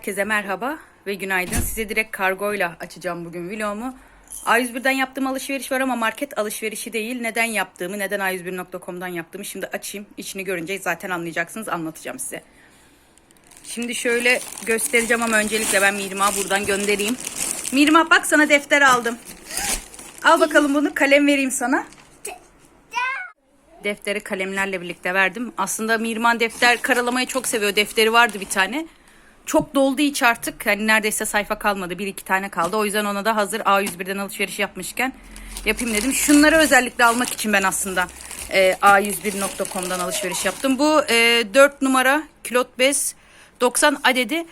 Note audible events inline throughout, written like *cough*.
Herkese merhaba ve günaydın. Size direkt kargoyla açacağım bugün vlogumu. A101'den yaptığım alışveriş var ama market alışverişi değil. Neden yaptığımı, neden A101.com'dan yaptığımı şimdi açayım. İçini görünce zaten anlayacaksınız. Anlatacağım size. Şimdi şöyle göstereceğim ama öncelikle ben Mirma buradan göndereyim. Mirma bak sana defter aldım. Al bakalım bunu. Kalem vereyim sana. Defteri kalemlerle birlikte verdim. Aslında Mirman defter karalamayı çok seviyor. Defteri vardı bir tane. Çok doldu iç artık. Hani neredeyse sayfa kalmadı. Bir iki tane kaldı. O yüzden ona da hazır A101'den alışveriş yapmışken yapayım dedim. Şunları özellikle almak için ben aslında e, A101.com'dan alışveriş yaptım. Bu e, 4 numara külot bez 90 adedi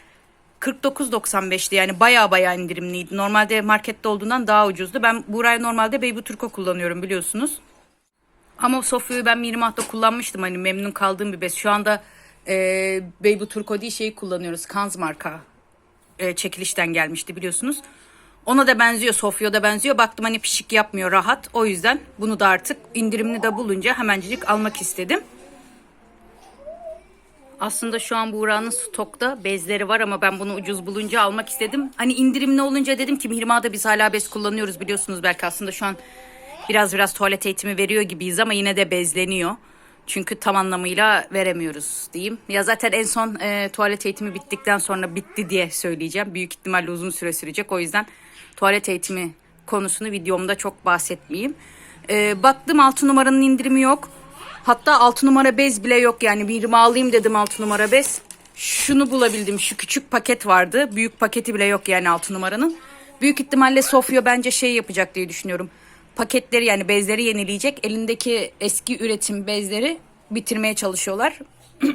49.95'ti yani baya baya indirimliydi. Normalde markette olduğundan daha ucuzdu. Ben burayı normalde Baby Turco kullanıyorum biliyorsunuz. Ama Sofya'yı ben Minimat'ta kullanmıştım hani memnun kaldığım bir bez. Şu anda e, Baby Turco şeyi kullanıyoruz. Kanz marka e, çekilişten gelmişti biliyorsunuz. Ona da benziyor Sofya da benziyor. Baktım hani pişik yapmıyor rahat. O yüzden bunu da artık indirimli de bulunca hemencik almak istedim. Aslında şu an Buğra'nın stokta bezleri var ama ben bunu ucuz bulunca almak istedim. Hani indirimli olunca dedim ki Mihrima'da biz hala bez kullanıyoruz biliyorsunuz belki aslında şu an biraz biraz tuvalet eğitimi veriyor gibiyiz ama yine de bezleniyor. Çünkü tam anlamıyla veremiyoruz diyeyim. Ya zaten en son e, tuvalet eğitimi bittikten sonra bitti diye söyleyeceğim. Büyük ihtimalle uzun süre sürecek. O yüzden tuvalet eğitimi konusunu videomda çok bahsetmeyeyim. E, baktım 6 numaranın indirimi yok. Hatta 6 numara bez bile yok yani bir alayım dedim 6 numara bez. Şunu bulabildim şu küçük paket vardı. Büyük paketi bile yok yani 6 numaranın. Büyük ihtimalle Sofya bence şey yapacak diye düşünüyorum. Paketleri yani bezleri yenileyecek. Elindeki eski üretim bezleri bitirmeye çalışıyorlar. *clears throat*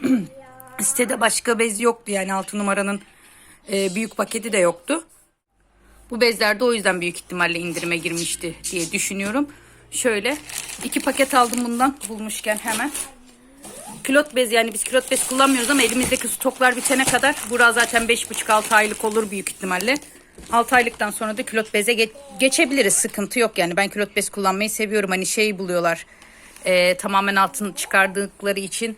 Sitede başka bez yoktu yani 6 numaranın e, büyük paketi de yoktu. Bu bezler de o yüzden büyük ihtimalle indirime girmişti diye düşünüyorum. Şöyle iki paket aldım bundan bulmuşken hemen. Külot bez yani biz külot bez kullanmıyoruz ama elimizdeki stoklar bitene kadar bura zaten 5,5-6 aylık olur büyük ihtimalle. 6 aylıktan sonra da külot beze ge- geçebiliriz sıkıntı yok yani ben külot bez kullanmayı seviyorum hani şey buluyorlar e, tamamen altını çıkardıkları için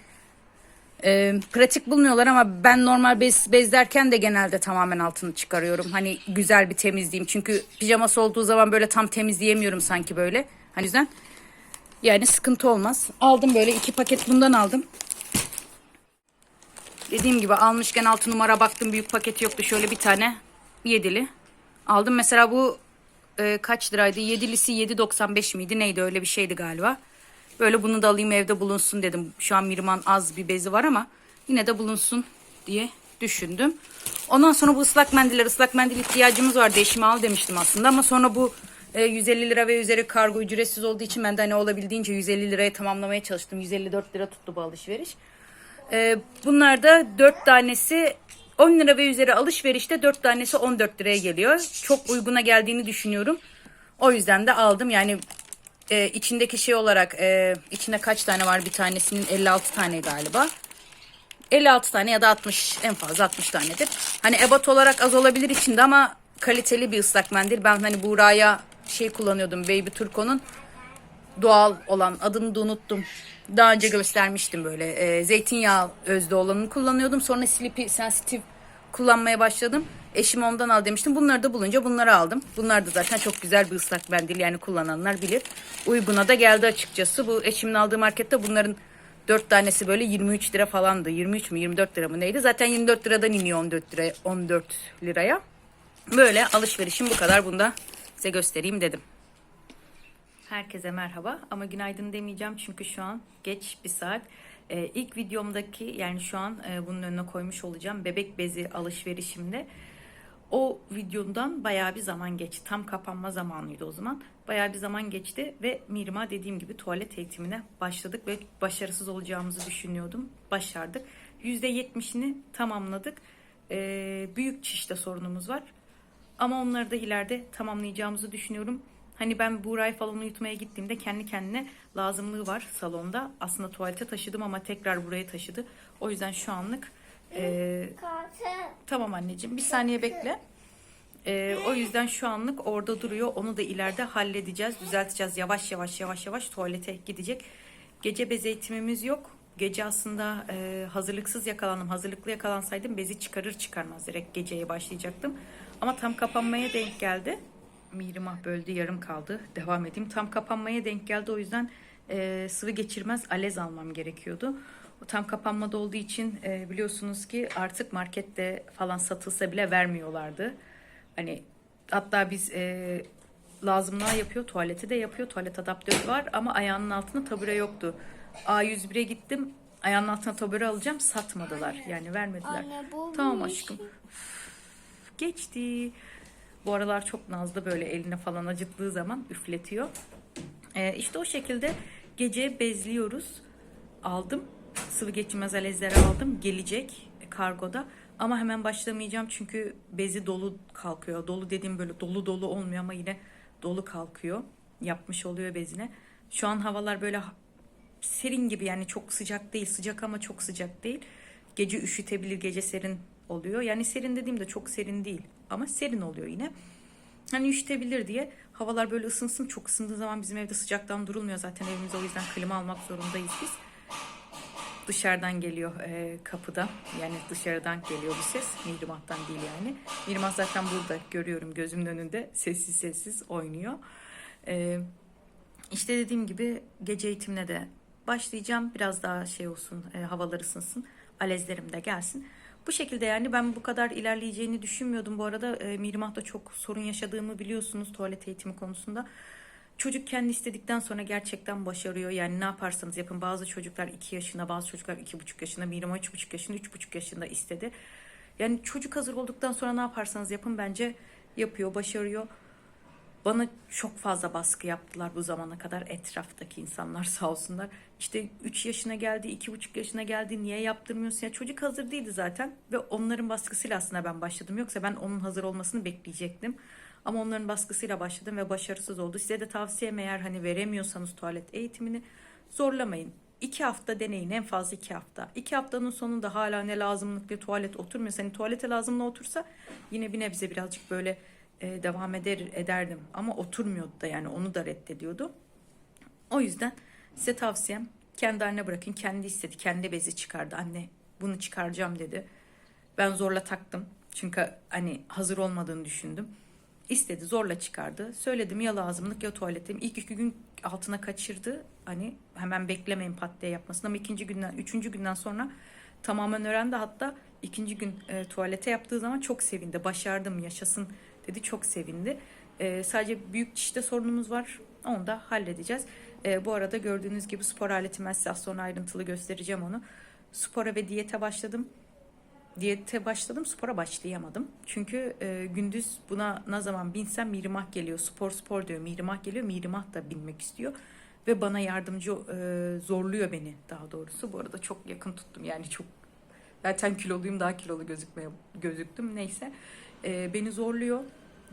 e, pratik bulmuyorlar ama ben normal bez bezlerken de genelde tamamen altını çıkarıyorum. Hani güzel bir temizleyeyim. Çünkü pijaması olduğu zaman böyle tam temizleyemiyorum sanki böyle. Hani yüzden yani sıkıntı olmaz. Aldım böyle iki paket bundan aldım. Dediğim gibi almışken 6 numara baktım büyük paket yoktu. Şöyle bir tane yedili aldım. Mesela bu e, kaç liraydı? Yedilisi 7.95 miydi? Neydi öyle bir şeydi galiba. Böyle bunu da alayım evde bulunsun dedim. Şu an Mirman az bir bezi var ama yine de bulunsun diye düşündüm. Ondan sonra bu ıslak mendiller, ıslak mendil ihtiyacımız var. Eşime al demiştim aslında ama sonra bu e, 150 lira ve üzeri kargo ücretsiz olduğu için ben de hani olabildiğince 150 liraya tamamlamaya çalıştım. 154 lira tuttu bu alışveriş. E, bunlar da 4 tanesi 10 lira ve üzeri alışverişte 4 tanesi 14 liraya geliyor. Çok uyguna geldiğini düşünüyorum. O yüzden de aldım. Yani e, içindeki şey olarak e, içinde kaç tane var bir tanesinin 56 tane galiba. 56 tane ya da 60 en fazla 60 tanedir. Hani ebat olarak az olabilir içinde ama kaliteli bir ıslak mendil. Ben hani Buğra'ya şey kullanıyordum Baby Turco'nun doğal olan adını da unuttum. Daha önce göstermiştim böyle. E, zeytinyağı özde olanını kullanıyordum. Sonra Sleepy Sensitive kullanmaya başladım. Eşim ondan al demiştim. Bunları da bulunca bunları aldım. Bunlar da zaten çok güzel bir ıslak mendil yani kullananlar bilir. Uyguna da geldi açıkçası. Bu eşimin aldığı markette bunların 4 tanesi böyle 23 lira falandı. 23 mü 24 lira mı neydi? Zaten 24 liradan iniyor 14 liraya. 14 liraya. Böyle alışverişim bu kadar. Bunu da size göstereyim dedim. Herkese merhaba ama günaydın demeyeceğim çünkü şu an geç bir saat. Ee, ilk videomdaki yani şu an e, bunun önüne koymuş olacağım bebek bezi alışverişimde. O videodan bayağı bir zaman geçti. Tam kapanma zamanıydı o zaman. Bayağı bir zaman geçti ve Mirma dediğim gibi tuvalet eğitimine başladık ve başarısız olacağımızı düşünüyordum. Başardık. %70'ini tamamladık. Ee, büyük çişte sorunumuz var. Ama onları da ileride tamamlayacağımızı düşünüyorum. Hani ben Buğra'yı falan uyutmaya gittiğimde kendi kendine lazımlığı var salonda. Aslında tuvalete taşıdım ama tekrar buraya taşıdı. O yüzden şu anlık e, tamam anneciğim bir saniye bekle. E, o yüzden şu anlık orada duruyor. Onu da ileride halledeceğiz, düzelteceğiz. Yavaş yavaş yavaş yavaş tuvalete gidecek. Gece bez eğitimimiz yok. gece aslında e, hazırlıksız yakalandım. Hazırlıklı yakalansaydım bezi çıkarır çıkarmaz direkt geceye başlayacaktım. Ama tam kapanmaya denk geldi. Mirimah böldü yarım kaldı. Devam edeyim. Tam kapanmaya denk geldi o yüzden e, sıvı geçirmez alez almam gerekiyordu. O tam kapanmada olduğu için e, biliyorsunuz ki artık markette falan satılsa bile vermiyorlardı. Hani hatta biz e, lazımlığa yapıyor, tuvaleti de yapıyor. Tuvalet adaptörü var ama ayağının altında tabure yoktu. A101'e gittim. Ayağının altına tabure alacağım. Satmadılar. Yani vermediler. Anne, tamam aşkım. Geçti. Bu aralar çok nazlı böyle eline falan acıttığı zaman üfletiyor. Ee, işte o şekilde gece bezliyoruz. Aldım. Sıvı geçirmez alezleri aldım. Gelecek kargoda. Ama hemen başlamayacağım çünkü bezi dolu kalkıyor. Dolu dediğim böyle dolu dolu olmuyor ama yine dolu kalkıyor. Yapmış oluyor bezine. Şu an havalar böyle serin gibi yani çok sıcak değil. Sıcak ama çok sıcak değil. Gece üşütebilir, gece serin oluyor. Yani serin dediğimde çok serin değil ama serin oluyor yine. Hani üşütebilir diye havalar böyle ısınsın. Çok ısındığı zaman bizim evde sıcaktan durulmuyor zaten evimize o yüzden klima almak zorundayız biz. Dışarıdan geliyor e, kapıda. Yani dışarıdan geliyor bir ses. Mihrimah'tan değil yani. Mihrimah zaten burada görüyorum gözümün önünde. Sessiz sessiz oynuyor. E, işte dediğim gibi gece eğitimine de başlayacağım. Biraz daha şey olsun, e, havalar ısınsın. Alezlerim de gelsin. Bu şekilde yani ben bu kadar ilerleyeceğini düşünmüyordum. Bu arada e, Mirimah'ta çok sorun yaşadığımı biliyorsunuz tuvalet eğitimi konusunda. Çocuk kendi istedikten sonra gerçekten başarıyor. Yani ne yaparsanız yapın. Bazı çocuklar 2 yaşında, bazı çocuklar 2,5 yaşında. Mirimah 3,5 yaşında, 3,5 yaşında istedi. Yani çocuk hazır olduktan sonra ne yaparsanız yapın bence yapıyor, başarıyor. Bana çok fazla baskı yaptılar bu zamana kadar etraftaki insanlar *laughs* sağ olsunlar. İşte 3 yaşına geldi, 2,5 yaşına geldi niye yaptırmıyorsun? Ya çocuk hazır değildi zaten ve onların baskısıyla aslında ben başladım. Yoksa ben onun hazır olmasını bekleyecektim. Ama onların baskısıyla başladım ve başarısız oldu. Size de tavsiyem eğer hani veremiyorsanız tuvalet eğitimini zorlamayın. İki hafta deneyin en fazla iki hafta. İki haftanın sonunda hala ne lazımlık bir tuvalet oturmuyorsa hani tuvalete lazımlı otursa yine bir nebze birazcık böyle e, devam eder ederdim. Ama oturmuyordu da yani onu da reddediyordu. O yüzden size tavsiyem kendi haline bırakın. Kendi istedi. Kendi bezi çıkardı. Anne bunu çıkaracağım dedi. Ben zorla taktım. Çünkü hani hazır olmadığını düşündüm. İstedi zorla çıkardı. Söyledim ya lazımlık ya tuvalet dedim. İlk iki gün altına kaçırdı. Hani hemen beklemeyin pat diye yapmasını. Ama ikinci günden, üçüncü günden sonra tamamen öğrendi. Hatta ikinci gün e, tuvalete yaptığı zaman çok sevindi. Başardım yaşasın dedi. Çok sevindi. E, sadece büyük çişte sorunumuz var. Onu da halledeceğiz. E, bu arada gördüğünüz gibi spor aletim ben size az sonra ayrıntılı göstereceğim onu. Spora ve diyete başladım. Diyete başladım, spora başlayamadım. Çünkü e, gündüz buna ne zaman binsem Mirimah geliyor. Spor spor diyor, Mirimah geliyor. Mirimah da binmek istiyor. Ve bana yardımcı e, zorluyor beni daha doğrusu. Bu arada çok yakın tuttum yani çok zaten kiloluyum daha kilolu gözükmeye gözüktüm. Neyse e, beni zorluyor.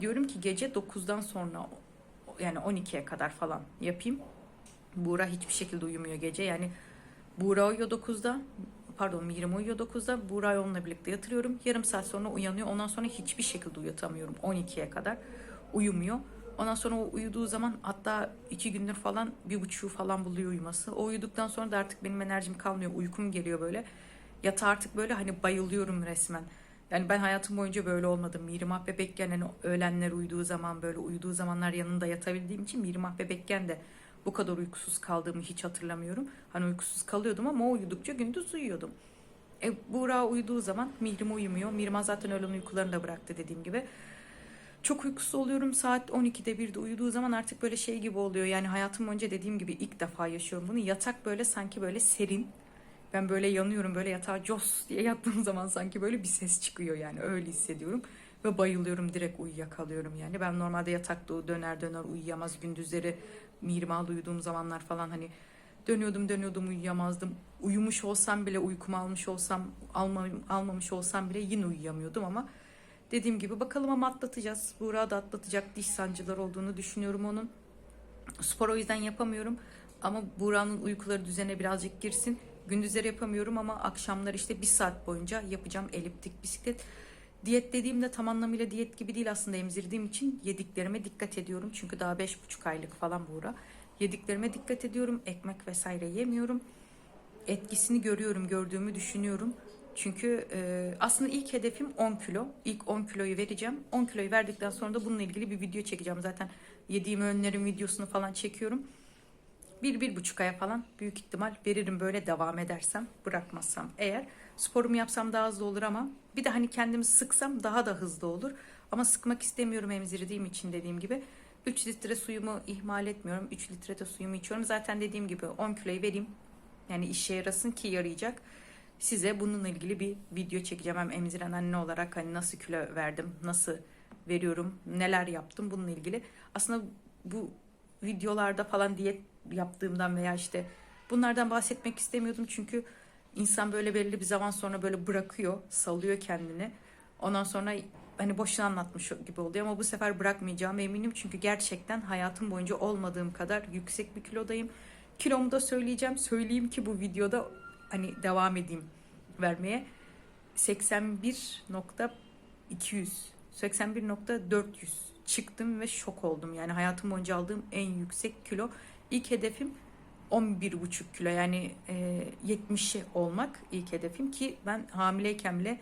Diyorum ki gece 9'dan sonra yani 12'ye kadar falan yapayım. Buğra hiçbir şekilde uyumuyor gece. Yani Buğra uyuyor 9'da. Pardon Mirim uyuyor 9'da. Buğra'yı onunla birlikte yatırıyorum. Yarım saat sonra uyanıyor. Ondan sonra hiçbir şekilde uyutamıyorum. 12'ye kadar uyumuyor. Ondan sonra o uyuduğu zaman hatta iki gündür falan bir buçuğu falan buluyor uyuması. O uyuduktan sonra da artık benim enerjim kalmıyor. Uykum geliyor böyle. Yatağa artık böyle hani bayılıyorum resmen. Yani ben hayatım boyunca böyle olmadım. Mirimah bebekken hani öğlenler uyuduğu zaman böyle uyuduğu zamanlar yanında yatabildiğim için Mirimah bebekken de bu kadar uykusuz kaldığımı hiç hatırlamıyorum. Hani uykusuz kalıyordum ama o uyudukça gündüz uyuyordum. E, Buğra uyuduğu zaman Mihrim uyumuyor. Mihrimah zaten öğlen uykularını da bıraktı dediğim gibi. Çok uykusuz oluyorum. Saat 12'de 1'de uyuduğu zaman artık böyle şey gibi oluyor. Yani hayatım boyunca dediğim gibi ilk defa yaşıyorum bunu. Yatak böyle sanki böyle serin. Ben böyle yanıyorum böyle yatağa cos diye yattığım *laughs* zaman sanki böyle bir ses çıkıyor yani öyle hissediyorum. Ve bayılıyorum direkt uyuyakalıyorum yani. Ben normalde yatakta döner döner uyuyamaz gündüzleri Mirmal uyuduğum zamanlar falan hani dönüyordum dönüyordum uyuyamazdım. Uyumuş olsam bile uykumu almış olsam alma, almamış olsam bile yine uyuyamıyordum ama dediğim gibi bakalım ama atlatacağız. Buğra da atlatacak diş sancılar olduğunu düşünüyorum onun. Spor o yüzden yapamıyorum ama Buğra'nın uykuları düzene birazcık girsin. Gündüzleri yapamıyorum ama akşamlar işte bir saat boyunca yapacağım eliptik bisiklet. Diyet dediğimde tam anlamıyla diyet gibi değil aslında emzirdiğim için yediklerime dikkat ediyorum. Çünkü daha beş buçuk aylık falan Buğra. Yediklerime dikkat ediyorum. Ekmek vesaire yemiyorum. etkisini görüyorum, gördüğümü düşünüyorum. Çünkü e, aslında ilk hedefim 10 kilo. İlk 10 kiloyu vereceğim. 10 kiloyu verdikten sonra da bununla ilgili bir video çekeceğim. Zaten yediğim öğünlerin videosunu falan çekiyorum. Bir, bir buçuk aya falan büyük ihtimal veririm böyle devam edersem, bırakmazsam. Eğer sporumu yapsam daha hızlı olur ama bir de hani kendimi sıksam daha da hızlı olur. Ama sıkmak istemiyorum emzirdiğim için dediğim gibi. 3 litre suyumu ihmal etmiyorum. 3 litre de suyumu içiyorum. Zaten dediğim gibi 10 kiloyu vereyim. Yani işe yarasın ki yarayacak. Size bununla ilgili bir video çekeceğim. Hem emziren anne olarak hani nasıl kilo verdim, nasıl veriyorum, neler yaptım bununla ilgili. Aslında bu videolarda falan diyet yaptığımdan veya işte bunlardan bahsetmek istemiyordum. Çünkü insan böyle belli bir zaman sonra böyle bırakıyor, salıyor kendini. Ondan sonra hani boşuna anlatmış gibi oluyor ama bu sefer bırakmayacağım eminim. Çünkü gerçekten hayatım boyunca olmadığım kadar yüksek bir kilodayım. Kilomu da söyleyeceğim. Söyleyeyim ki bu videoda hani devam edeyim vermeye. 81.200 81.400 çıktım ve şok oldum. Yani hayatım boyunca aldığım en yüksek kilo. İlk hedefim 11,5 kilo yani e, 70'i olmak ilk hedefim ki ben hamileyken bile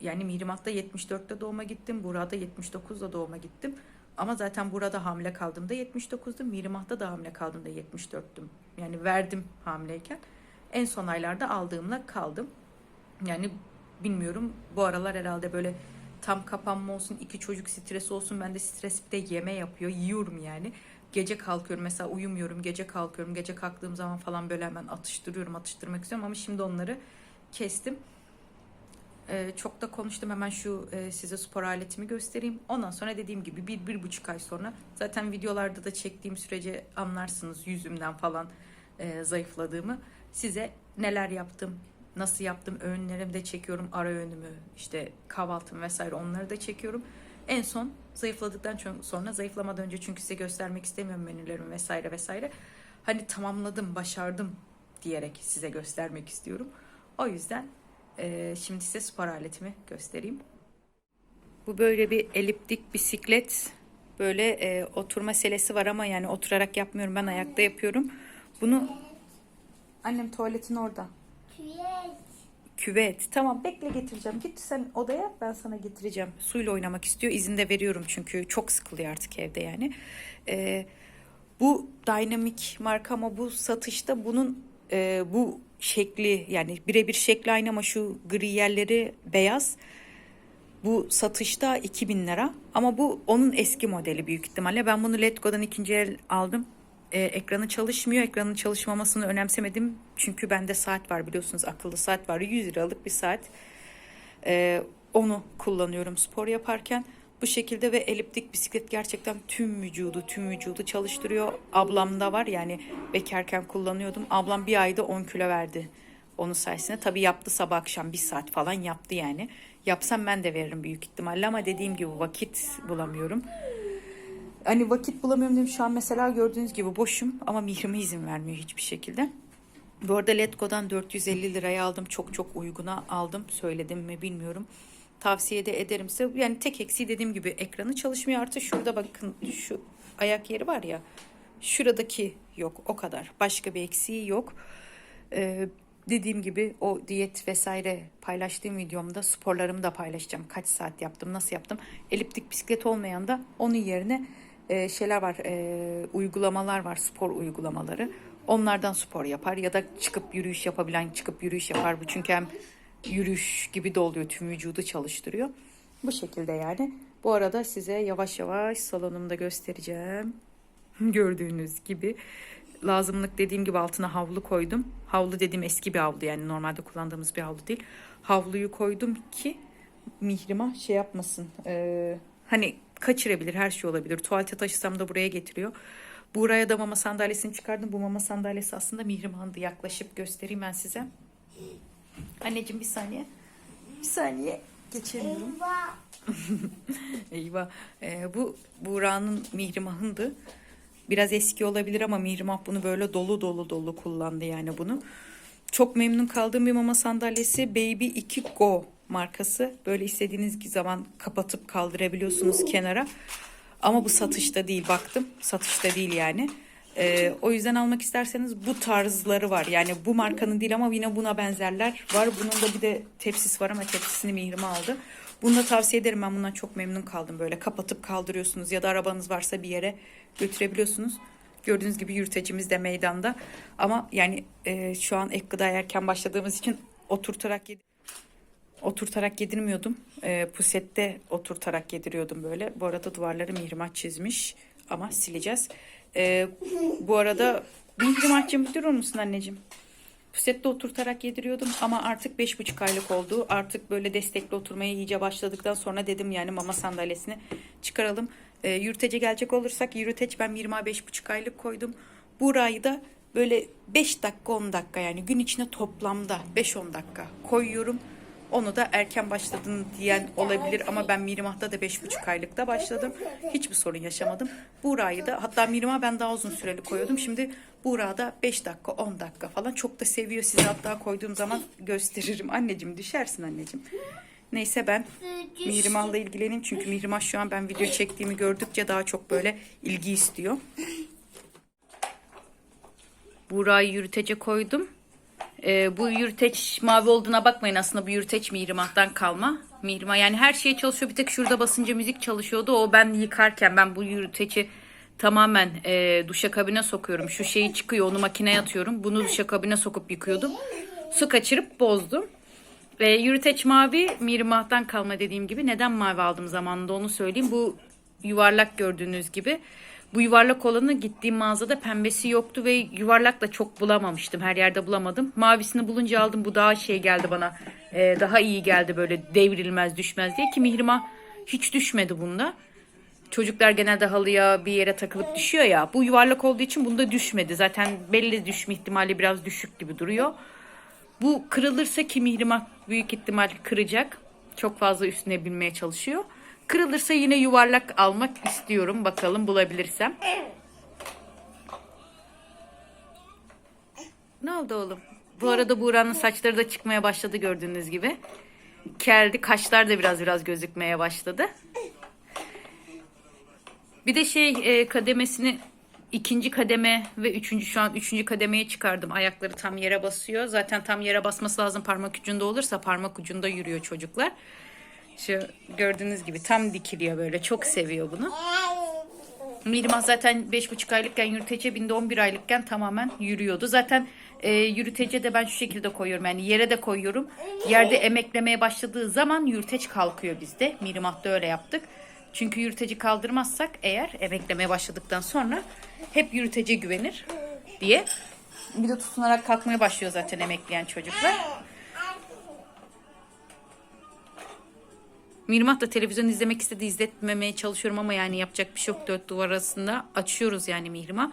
yani Mihrimah'ta 74'te doğuma gittim. Burada 79'da doğuma gittim. Ama zaten burada hamile kaldığımda 79'dum. Mihrimah'ta da hamile kaldığımda 74'tüm. Yani verdim hamileyken. En son aylarda aldığımla kaldım. Yani bilmiyorum bu aralar herhalde böyle tam kapanma olsun, iki çocuk stresi olsun. Ben de stres bir de yeme yapıyor. Yiyorum yani. Gece kalkıyorum mesela uyumuyorum. Gece kalkıyorum. Gece kalktığım zaman falan böyle hemen atıştırıyorum. Atıştırmak istiyorum ama şimdi onları kestim. Ee, çok da konuştum hemen şu e, size spor aletimi göstereyim. Ondan sonra dediğim gibi bir, bir buçuk ay sonra zaten videolarda da çektiğim sürece anlarsınız yüzümden falan e, zayıfladığımı. Size neler yaptım, nasıl yaptım öğünlerimi de çekiyorum. Ara öğünümü işte kahvaltım vesaire onları da çekiyorum. En son zayıfladıktan sonra zayıflamadan önce çünkü size göstermek istemiyorum menülerimi vesaire vesaire. Hani tamamladım, başardım diyerek size göstermek istiyorum. O yüzden ee, şimdi size spor aletimi göstereyim. Bu böyle bir eliptik bisiklet. Böyle e, oturma selesi var ama yani oturarak yapmıyorum. Ben ayakta yapıyorum. Bunu annem tuvaletin orada. Küvet. Tamam bekle getireceğim. Git sen odaya ben sana getireceğim. Suyla oynamak istiyor. İzin de veriyorum çünkü çok sıkılıyor artık evde yani. Ee, bu Dynamic marka ama bu satışta bunun e, bu şekli yani birebir şekli aynı ama şu gri yerleri beyaz. Bu satışta 2000 lira ama bu onun eski modeli büyük ihtimalle. Ben bunu Letgo'dan ikinci el aldım. Ee, ekranı çalışmıyor. Ekranın çalışmamasını önemsemedim. Çünkü bende saat var biliyorsunuz akıllı saat var. 100 liralık bir saat. Ee, onu kullanıyorum spor yaparken. Bu şekilde ve eliptik bisiklet gerçekten tüm vücudu tüm vücudu çalıştırıyor. Ablamda var yani bekarken kullanıyordum. Ablam bir ayda 10 kilo verdi onun sayesinde. Tabii yaptı sabah akşam bir saat falan yaptı yani. Yapsam ben de veririm büyük ihtimalle ama dediğim gibi vakit bulamıyorum. Hani vakit bulamıyorum dedim şu an mesela gördüğünüz gibi boşum ama mihrime izin vermiyor hiçbir şekilde. Bu arada Letgo'dan 450 liraya aldım. Çok çok uyguna aldım. Söyledim mi bilmiyorum tavsiye de ederim size. Yani tek eksiği dediğim gibi ekranı çalışmıyor. Artı şurada bakın şu ayak yeri var ya. Şuradaki yok o kadar. Başka bir eksiği yok. Ee, dediğim gibi o diyet vesaire paylaştığım videomda sporlarımı da paylaşacağım. Kaç saat yaptım, nasıl yaptım. Eliptik bisiklet olmayan da onun yerine e, şeyler var, e, uygulamalar var, spor uygulamaları. Onlardan spor yapar ya da çıkıp yürüyüş yapabilen çıkıp yürüyüş yapar bu. Çünkü hem yürüyüş gibi de oluyor. Tüm vücudu çalıştırıyor. Bu şekilde yani. Bu arada size yavaş yavaş salonumda göstereceğim. *laughs* Gördüğünüz gibi lazımlık dediğim gibi altına havlu koydum. Havlu dediğim eski bir havlu yani normalde kullandığımız bir havlu değil. Havluyu koydum ki mihrima şey yapmasın. Ee, hani kaçırabilir her şey olabilir. Tuvalete taşısam da buraya getiriyor. Buraya da mama sandalyesini çıkardım. Bu mama sandalyesi aslında mihrimandı. Yaklaşıp göstereyim ben size. Anneciğim bir saniye. Bir saniye. Geçemiyorum. Eyvah. *laughs* Eyvah. Ee, bu Buğra'nın mihrimahındı. Biraz eski olabilir ama mihrimah bunu böyle dolu dolu dolu kullandı yani bunu. Çok memnun kaldığım bir mama sandalyesi Baby 2 Go markası. Böyle istediğiniz zaman kapatıp kaldırabiliyorsunuz kenara. Ama bu satışta değil baktım. Satışta değil yani. Ee, o yüzden almak isterseniz bu tarzları var. Yani bu markanın değil ama yine buna benzerler var. Bunun da bir de tepsisi var ama tepsisini Mihrim'e aldı. Bunu da tavsiye ederim. Ben bundan çok memnun kaldım. Böyle kapatıp kaldırıyorsunuz ya da arabanız varsa bir yere götürebiliyorsunuz. Gördüğünüz gibi yürütecimiz de meydanda. Ama yani e, şu an ek gıda yerken başladığımız için oturtarak yedi oturtarak yedirmiyordum. E, pusette oturtarak yediriyordum böyle. Bu arada duvarları mihrimat çizmiş ama sileceğiz. E, bu arada mihrimatçım durur musun anneciğim? Pusette oturtarak yediriyordum ama artık beş buçuk aylık oldu. Artık böyle destekli oturmaya iyice başladıktan sonra dedim yani mama sandalyesini çıkaralım. E, yürütece gelecek olursak yürüteç ben Mirma beş buçuk aylık koydum. Burayı da böyle 5 dakika 10 dakika yani gün içine toplamda 5-10 dakika koyuyorum. Onu da erken başladın diyen olabilir ama ben Mirimah'ta da 5,5 aylıkta başladım. Hiçbir sorun yaşamadım. Buğra'yı da hatta Mirimah ben daha uzun süreli koyuyordum. Şimdi Buğra'da 5 dakika 10 dakika falan çok da seviyor. Size hatta koyduğum zaman gösteririm. Anneciğim düşersin anneciğim. Neyse ben Mihrimah'la ilgileneyim. Çünkü Mihrimah şu an ben video çektiğimi gördükçe daha çok böyle ilgi istiyor. Buğra'yı yürütece koydum. Ee, bu yürüteç mavi olduğuna bakmayın aslında bu yürüteç Mihrimah'tan kalma. Mihrimah yani her şey çalışıyor bir tek şurada basınca müzik çalışıyordu. O ben yıkarken ben bu yürüteci tamamen e, duşakabine sokuyorum. Şu şeyi çıkıyor onu makineye atıyorum. Bunu duşakabine sokup yıkıyordum. Su kaçırıp bozdum. E, yürüteç mavi Mihrimah'tan kalma dediğim gibi. Neden mavi aldım zamanında onu söyleyeyim. Bu yuvarlak gördüğünüz gibi. Bu yuvarlak olanı gittiğim mağazada pembesi yoktu ve yuvarlak da çok bulamamıştım. Her yerde bulamadım. Mavisini bulunca aldım. Bu daha şey geldi bana. e, daha iyi geldi böyle devrilmez düşmez diye ki Mihrimah hiç düşmedi bunda. Çocuklar genelde halıya bir yere takılıp düşüyor ya. Bu yuvarlak olduğu için bunda düşmedi. Zaten belli düşme ihtimali biraz düşük gibi duruyor. Bu kırılırsa ki Mihrimah büyük ihtimal kıracak. Çok fazla üstüne binmeye çalışıyor. Kırılırsa yine yuvarlak almak istiyorum. Bakalım bulabilirsem. Ne oldu oğlum? Bu arada Buğra'nın saçları da çıkmaya başladı gördüğünüz gibi. Kerdi, kaşlar da biraz biraz gözükmeye başladı. Bir de şey e, kademesini ikinci kademe ve üçüncü şu an üçüncü kademeye çıkardım. Ayakları tam yere basıyor. Zaten tam yere basması lazım parmak ucunda olursa parmak ucunda yürüyor çocuklar. Şu gördüğünüz gibi tam dikiliyor böyle. Çok seviyor bunu. Mirmah zaten 5,5 aylıkken yürütece bindi 11 aylıkken tamamen yürüyordu. Zaten e, yürütece de ben şu şekilde koyuyorum. Yani yere de koyuyorum. Yerde emeklemeye başladığı zaman yürüteç kalkıyor bizde. Mirmah'ta öyle yaptık. Çünkü yürüteci kaldırmazsak eğer emeklemeye başladıktan sonra hep yürütece güvenir diye. Bir de tutunarak kalkmaya başlıyor zaten emekleyen çocuklar. Mirmah da televizyon izlemek istedi izletmemeye çalışıyorum ama yani yapacak bir şey yok dört duvar arasında açıyoruz yani Mihrimah.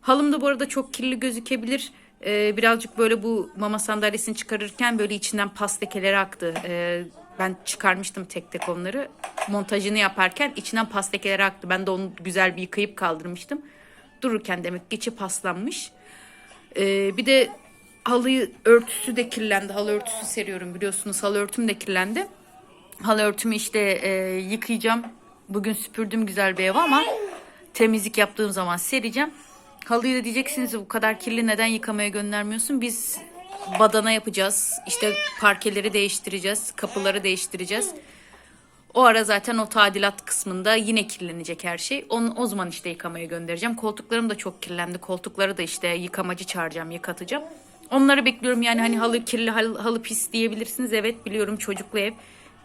Halım da bu arada çok kirli gözükebilir. Ee, birazcık böyle bu mama sandalyesini çıkarırken böyle içinden pas lekeleri aktı. Ee, ben çıkarmıştım tek tek onları. Montajını yaparken içinden pas lekeleri aktı. Ben de onu güzel bir yıkayıp kaldırmıştım. Dururken demek ki içi paslanmış. Ee, bir de halıyı örtüsü de kirlendi. Halı örtüsü seriyorum biliyorsunuz. Halı örtüm de kirlendi. Halı örtümü işte e, yıkayacağım. Bugün süpürdüm güzel bir ev ama temizlik yaptığım zaman sereceğim. Halıyı da diyeceksiniz bu kadar kirli neden yıkamaya göndermiyorsun? Biz badana yapacağız. İşte parkeleri değiştireceğiz. Kapıları değiştireceğiz. O ara zaten o tadilat kısmında yine kirlenecek her şey. Onu, o zaman işte yıkamaya göndereceğim. Koltuklarım da çok kirlendi. Koltukları da işte yıkamacı çağıracağım, yıkatacağım. Onları bekliyorum yani hani halı kirli, halı, halı pis diyebilirsiniz. Evet biliyorum çocuklu ev.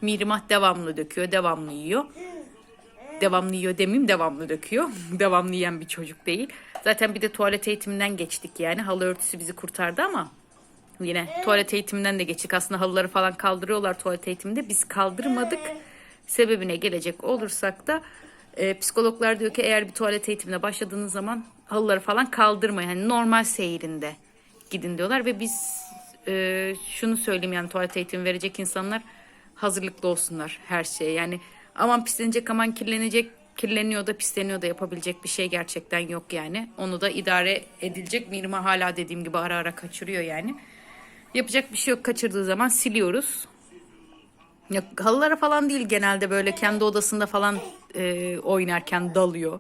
Mirimah devamlı döküyor, devamlı yiyor. Devamlı yiyor demeyeyim, devamlı döküyor. *laughs* devamlı yiyen bir çocuk değil. Zaten bir de tuvalet eğitiminden geçtik yani. Halı örtüsü bizi kurtardı ama yine tuvalet eğitiminden de geçtik. Aslında halıları falan kaldırıyorlar tuvalet eğitiminde. Biz kaldırmadık. Sebebine gelecek olursak da e, psikologlar diyor ki eğer bir tuvalet eğitimine başladığınız zaman halıları falan kaldırmayın. Yani normal seyrinde gidin diyorlar ve biz e, şunu söyleyeyim yani tuvalet eğitimi verecek insanlar hazırlıklı olsunlar her şeye. Yani aman pislenecek aman kirlenecek kirleniyor da pisleniyor da yapabilecek bir şey gerçekten yok yani. Onu da idare edilecek. Mirma hala dediğim gibi ara ara kaçırıyor yani. Yapacak bir şey yok kaçırdığı zaman siliyoruz. Ya, halılara falan değil genelde böyle kendi odasında falan e, oynarken dalıyor.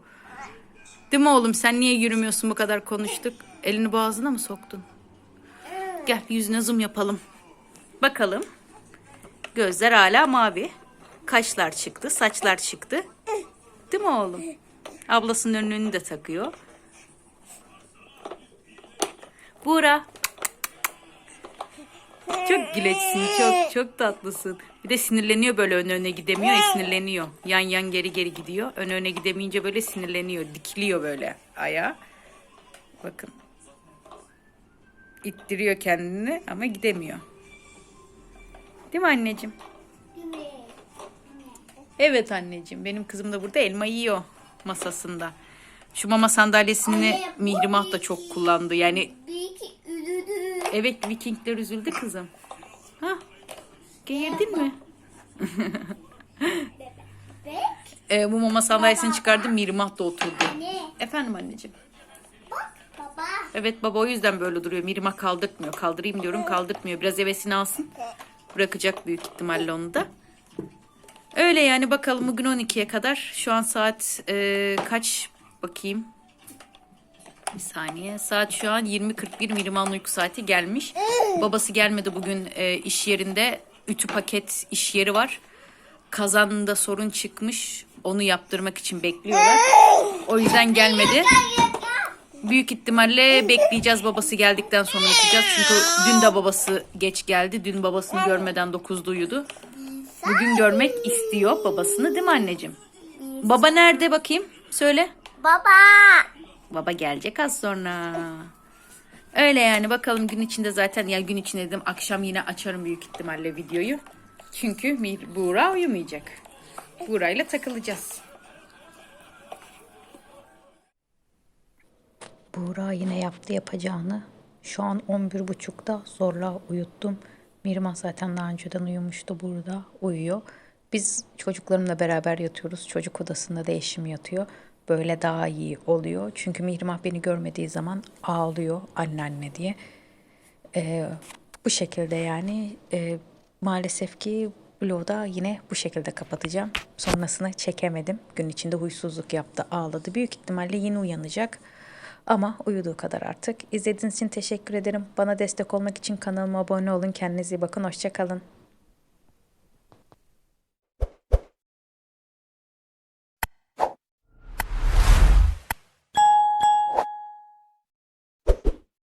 Değil mi oğlum sen niye yürümüyorsun bu kadar konuştuk? Elini boğazına mı soktun? Gel yüzüne zoom yapalım. Bakalım. Gözler hala mavi. Kaşlar çıktı, saçlar çıktı. Değil mi oğlum? Ablasının önlüğünü de takıyor. Buğra. Çok güleçsin, çok çok tatlısın. Bir de sinirleniyor böyle ön öne gidemiyor, ya, sinirleniyor. Yan yan geri geri gidiyor. Ön öne gidemeyince böyle sinirleniyor, dikiliyor böyle ayağa. Bakın. İttiriyor kendini ama gidemiyor. Değil mi anneciğim? Evet anneciğim. Benim kızım da burada elma yiyor masasında. Şu mama sandalyesini Mihrimah da çok kullandı. Yani evet Vikingler üzüldü kızım. Ha? Geğirdin mi? *laughs* Ee, bu mama sandalyesini çıkardım Mihrimah da oturdu. Efendim anneciğim. Evet baba o yüzden böyle duruyor. Mirima kaldırtmıyor. Kaldırayım diyorum kaldırtmıyor. Biraz hevesini alsın. Bırakacak büyük ihtimalle onu da. Öyle yani bakalım bugün 12'ye kadar. Şu an saat e, kaç bakayım. Bir saniye. Saat şu an 20.41 Miriman uyku saati gelmiş. Babası gelmedi bugün e, iş yerinde. Ütü paket iş yeri var. Kazanında sorun çıkmış. Onu yaptırmak için bekliyorlar. O yüzden gelmedi. Büyük ihtimalle bekleyeceğiz babası geldikten sonra yapacağız. Çünkü dün de babası geç geldi. Dün babasını görmeden 9'da uyudu. Bugün görmek istiyor babasını değil mi anneciğim? Baba nerede bakayım? Söyle. Baba. Baba gelecek az sonra. Öyle yani bakalım gün içinde zaten ya gün içinde dedim akşam yine açarım büyük ihtimalle videoyu. Çünkü Buğra uyumayacak. Buğra'yla takılacağız. Buğra yine yaptı yapacağını. Şu an 11.30'da zorla uyuttum. Mirmah zaten daha önceden uyumuştu burada. Uyuyor. Biz çocuklarımla beraber yatıyoruz. Çocuk odasında da eşim yatıyor. Böyle daha iyi oluyor. Çünkü Mirmah beni görmediği zaman ağlıyor anne anne diye. Ee, bu şekilde yani e, maalesef ki vlogu da yine bu şekilde kapatacağım. Sonrasını çekemedim. Gün içinde huysuzluk yaptı, ağladı. Büyük ihtimalle yine uyanacak. Ama uyuduğu kadar artık. İzlediğiniz için teşekkür ederim. Bana destek olmak için kanalıma abone olun. Kendinize iyi bakın. Hoşçakalın.